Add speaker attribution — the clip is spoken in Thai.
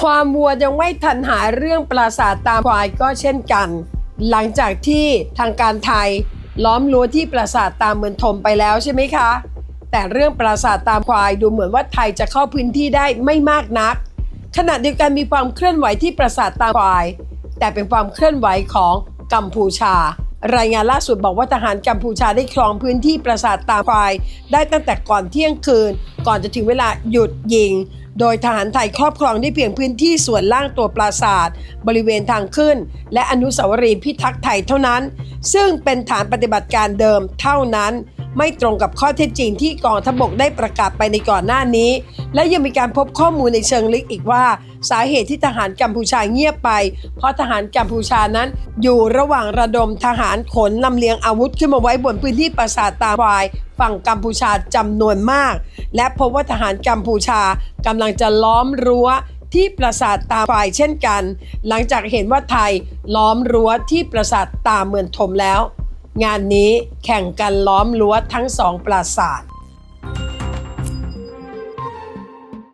Speaker 1: ความวัวยังไม่ทันหาเรื่องปราสาทตาควายก็เช่นกัน หลังจากที่ทางการไทยล้อมรั้วที่ปราสาทตามเมืองทมไปแล้วใช่ไหมคะ แต่เรื่องปราสาทตามควายดูเหมือนว่าไทยจะเข้าพื้นที่ได้ไม่มากนัก ขณะเดียวกันมีความเคลื่อนไหวที่ปราสาทตามควาย แต่เป็นความเคลื่อนไหวของกัมพูชา รายงานล่าสุดบอกว่าทหารกัมพูชาได้ครองพื้นที่ปราสาทตามควาย ได้ตั้งแต่ก่อนเที่ยงคืน ก่อนจะถึงเวลาหยุดยิง โดยทหารไทยครอบครองได้เพียงพื้นที่ส่วนล่างตัวปราสาทบริเวณทางขึ้น และอนุสาวรีย์พิทักษ์ไทยเท่านั้น ซึ่งเป็นฐานปฏิบัติการเดิมเท่านั้น ไม่ตรงกับข้อเท็จจริงที่กองทัพบกได้ประกาศไปในก่อนหน้านี้ และยังมีการพบข้อมูลในเชิงลึกอีกว่า สาเหตุที่ทหารกัมพูชาเงียบไป เพราะทหารกัมพูชานั้นอยู่ระหว่างระดมทหารขนลำเลียงอาวุธขึ้นมาไว้บนพื้นที่ปราสาทตาควายฝั่งกัมพูชาจำนวนมาก และพบว่าทหารกัมพูชากำลังจะล้อมรั้วที่ปราสาทตาควายเช่นกัน หลังจากเห็นว่าไทยล้อมรั้วที่ปราสาทตาเมืองทมแล้ว งานนี้แข่งกันล้อมรั้วทั้งสองปราสาท